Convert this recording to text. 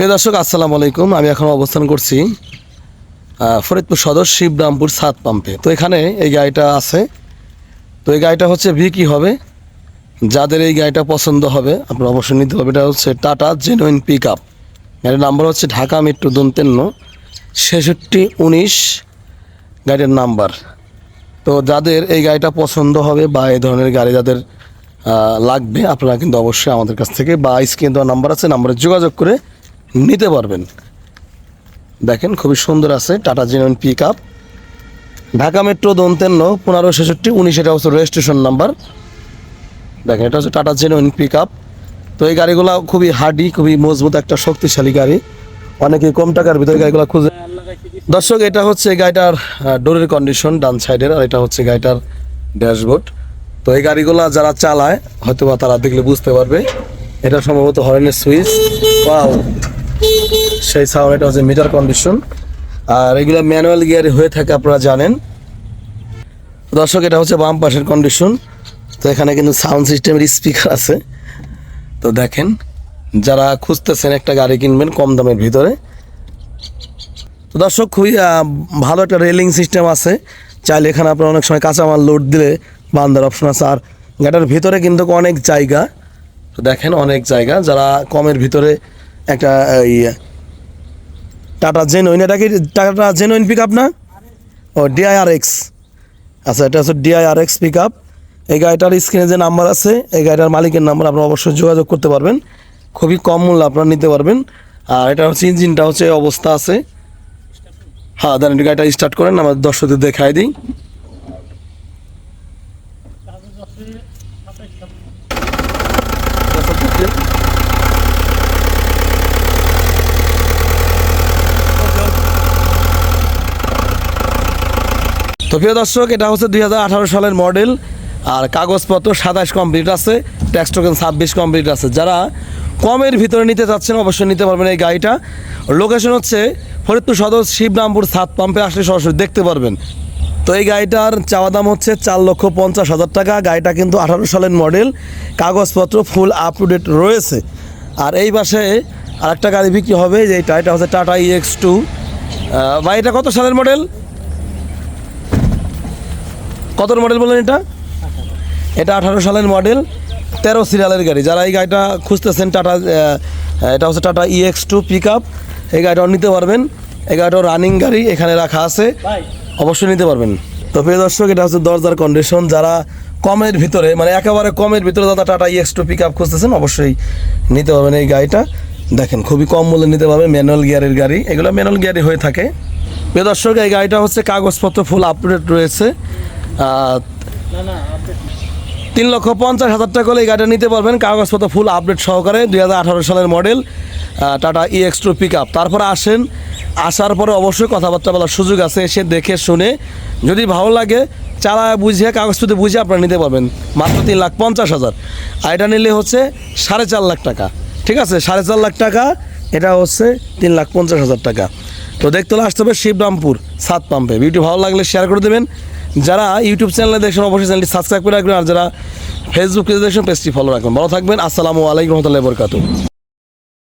প্রিয় দর্শক, আসসালামু আলাইকুম। আমি এখন অবস্থান করছি ফরিদপুর সদর শিবরামপুর সাত পাম্পে। তো এখানে এই গাড়িটা আছে। তো এই গাড়িটা হচ্ছে বিক্রি হবে? যাদের এই গাড়িটা পছন্দ হবে, আপনারা অবশ্যই নিতে হবে। এটা হচ্ছে টাটা জেনুইন পিক আপ গাড়ির নাম্বার হচ্ছে ঢাকা মেট্রো দন্তেন্ন, ছেষট্টি উনিশ গাড়ির নাম্বার। তো যাদের এই গাড়িটা পছন্দ হবে বা এই ধরনের গাড়ি যাদের লাগবে, আপনারা কিন্তু অবশ্যই আমাদের কাছ থেকে বা স্ক্রিন দেওয়া নাম্বার আছে, নাম্বারে যোগাযোগ করে নিতে পারবেন। দেখেন খুবই সুন্দর আছে, Tata genuine pick up Dhaka metro দন্তেন্ন, পনেরো ছেষট্টি, উনিশ, এটা হচ্ছে রেজিস্ট্রেশন নাম্বার দেখেন, এটা হচ্ছে টাটা জেনুইন পিক আপ তো এই গাড়িগুলো খুবই হার্ডি খুবই মজবুত একটা শক্তিশালী গাড়ি। অনেকে কম টাকার ভিতরে গাড়িগুলো খুঁজে দর্শক, এটা হচ্ছে গাড়িটার ডোরের কন্ডিশন ডান সাইডের আর এটা হচ্ছে গাড়িটার ড্যাশবোর্ড। তো এই গাড়িগুলো যারা চালায় হয়তো বা তারা দেখলে বুঝতে পারবে। এটা সম্ভবত হরেনের সুইচ। ওয়াও! সেই সাউন্ড এটা হচ্ছে মিটার কন্ডিশন আর এগুলো ম্যানুয়াল গিয়ারে হয়ে থাকে আপনারা জানেন। দর্শক, এটা হচ্ছে বাম পাশের কন্ডিশন তো এখানে কিন্তু সাউন্ড সিস্টেমের স্পিকার আছে। তো দেখেন, যারা খুঁজতেছেন একটা গাড়ি কিনবেন কম দামের ভিতরে। তো দর্শক, খুবই ভালো একটা রেলিং সিস্টেম আছে। চাইলে এখানে আপনার অনেক সময় কাঁচামাল লোড দিলে বান্দার অপশন আছে। আর গাড়িটার ভিতরে কিন্তু অনেক জায়গা। তো দেখেন, অনেক জায়গা। যারা কমের ভিতরে একটা, এই, টাটা জেনুইন এটা কি টাটা জেনুইন পিক আপ না? ও ডিআইআর এক্স আচ্ছা এটা হচ্ছে ডিআইআর এক্স পিক আপ এই গাড়িটার স্ক্রিনে যে নাম্বার আছে, এই গাড়িটার মালিকের নাম্বার আপনারা অবশ্যই যোগাযোগ করতে পারবেন। খুবই কম মূল্য আপনারা নিতে পারবেন। আর এটা হচ্ছে ইঞ্জিনটা হচ্ছে অবস্থা আছে। হ্যাঁ একটু গাড়িটা স্টার্ট করেন, আমার দর্শকদের দেখাই দিই। তো প্রিয় দর্শক, এটা হচ্ছে দুই হাজার আঠারো সালের মডেল। আর কাগজপত্র সাতাশ কমপ্লিট আছে, ট্যাক্স টোকেন ছাব্বিশ কমপ্লিট আছে। যারা কমের ভিতরে নিতে চাচ্ছেন, অবশ্যই নিতে পারবেন এই গাড়িটা। লোকেশন হচ্ছে ফরিদপুর সদর, শিবরামপুর সাত পাম্পে আসলে সরাসরি দেখতে পারবেন। তো এই গাড়িটার চাওয়া দাম হচ্ছে চার লক্ষ পঞ্চাশ হাজার টাকা। গাড়িটা কিন্তু আঠারো সালের মডেল, কাগজপত্র ফুল আপ টু ডেট রয়েছে। আর এই পাশে আরেকটা গাড়ি বিক্রি হবে যেটা এটা হচ্ছে টাটা ইএক্স টু বা এটা কত সালের মডেল? কত মডেল বললেন এটা? এটা আঠারো সালের মডেল তেরো সিরিয়ালের গাড়ি। যারা এই গাড়িটা খুঁজতেছেন টাটা এটা হচ্ছে Tata EX two pick up এই গাড়িটাও নিতে পারবেন। এই গাড়িটাও রানিং গাড়ি এখানে রাখা আছে। অবশ্যই নিতে পারবেন। তো প্রিয় দর্শক এটা হচ্ছে দরজার কন্ডিশন যারা কমের ভিতরে মানে একেবারে কমের ভিতরে দাদা Tata EX two pick up খুঁজতেছেন অবশ্যই নিতে পারবেন এই গাড়িটা। দেখেন খুবই কম মূল্যে নিতে পারবেন ম্যানুয়াল গিয়ারের গাড়ি। এগুলো ম্যানুয়াল গিয়ারই হয়ে থাকে। প্রিয় দর্শক এই গাড়িটা হচ্ছে কাগজপত্র ফুল আপডেট রয়েছে। তিন লক্ষ পঞ্চাশ হাজার টাকা করে এই গাড়িটা নিতে পারবেন। কাগজপত্র ফুল আপডেট সহকারে দুই হাজার আঠারো সালের model Tata EX two pick up তারপরে আসেন, আসার পরে অবশ্যই কথাবার্তা বলার সুযোগ আছে, এসে দেখে শুনে। যদি ভালো লাগে চালা বুঝিয়ে, কাগজপত্র বুঝিয়ে আপনারা নিতে পারবেন। মাত্র তিন লাখ পঞ্চাশ হাজার। আর এটা নিলে হচ্ছে সাড়ে চার লাখ টাকা। ঠিক আছে? সাড়ে চার লাখ টাকা, এটা হচ্ছে তিন লাখ পঞ্চাশ হাজার টাকা। তো দেখতে হলে আসতে হবে শিবরামপুর সাত পাম্পে ভিডিও ভালো লাগলে শেয়ার করে দেবেন। যারা ইউটিউব চ্যানেলে দেখছেন, অবশ্যই চ্যানেলটি সাবস্ক্রাইব করে রাখবেন। আর যারা ফেসবুক পেজে দেখছেন পেজটি ফলো রাখবেন। ভালো থাকবেন। আসসালামু আলাইকুম রহমতুল্লাহ বরকাতু